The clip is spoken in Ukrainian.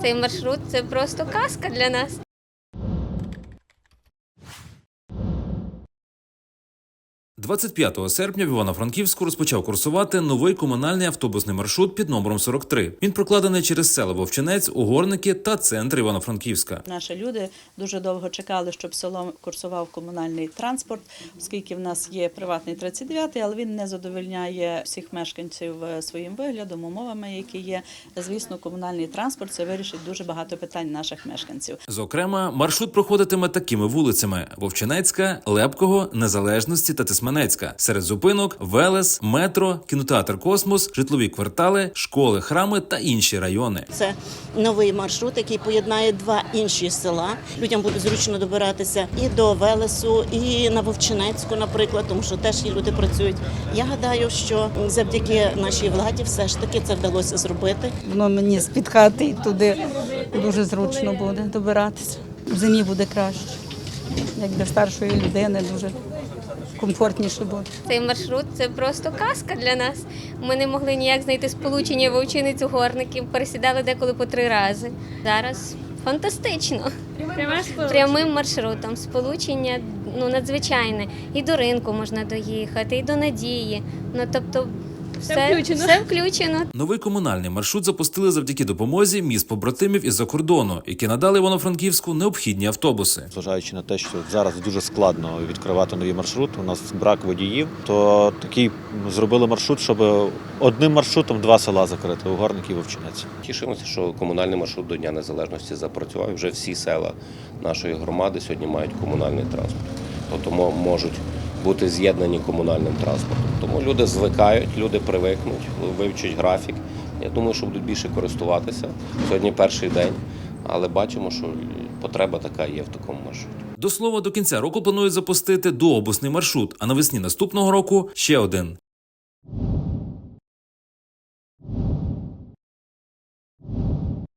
Цей маршрут це просто казка для нас. – 25 серпня в Івано-Франківську розпочав курсувати новий комунальний автобусний маршрут під номером 43. Він прокладений через село Вовчинець, Угорники та центр Івано-Франківська. Наші люди дуже довго чекали, щоб село курсував комунальний транспорт, оскільки в нас є приватний 39-й, але він не задовольняє всіх мешканців е, своїм виглядом, умовами, які є. Звісно, комунальний транспорт це вирішить дуже багато питань наших мешканців. Зокрема, маршрут проходитиме такими вулицями: Вовчинецька, Лепкого, Незалежності та Тисманецька. Серед зупинок Велес, метро, кінотеатр Космос, житлові квартали, школи, храми та інші райони. Це новий маршрут, який поєднає два інші села. Людям буде зручно добиратися і до Велесу, і на Вовчинецьку, наприклад, тому що теж і люди працюють. Я гадаю, що завдяки нашій владі все ж таки це вдалося зробити. Воно мені з-під хати і туди дуже зручно буде добиратися. В зимі буде краще. Як для старшої людини дуже комфортніше буде. Цей маршрут це просто казка для нас. Ми не могли ніяк знайти сполучення вовчиниць угорників, пересідали деколи по три рази. Зараз фантастично. Прямим маршрутом. Сполучення ну, надзвичайне. І до ринку можна доїхати, і до надії. Ну тобто, все, включено. Все включено. Новий комунальний маршрут запустили завдяки допомозі міст побратимів із-за кордону, які надали Івано-Франківську необхідні автобуси. Зважаючи на те, що зараз дуже складно відкривати нові маршрути, у нас брак водіїв, то такий зробили маршрут, щоб одним маршрутом два села закрити Угорник і Вовчинець. Тішимося, що комунальний маршрут до Дня Незалежності запрацював. Вже всі села нашої громади сьогодні мають комунальний транспорт. Тобто мо- можуть бути з'єднані комунальним транспортом. Тому люди звикають, люди привикнуть, вивчать графік. Я думаю, що будуть більше користуватися. Сьогодні перший день, але бачимо, що потреба така є в такому маршруті. До слова, до кінця року планують запустити дообусний маршрут, а навесні наступного року ще один.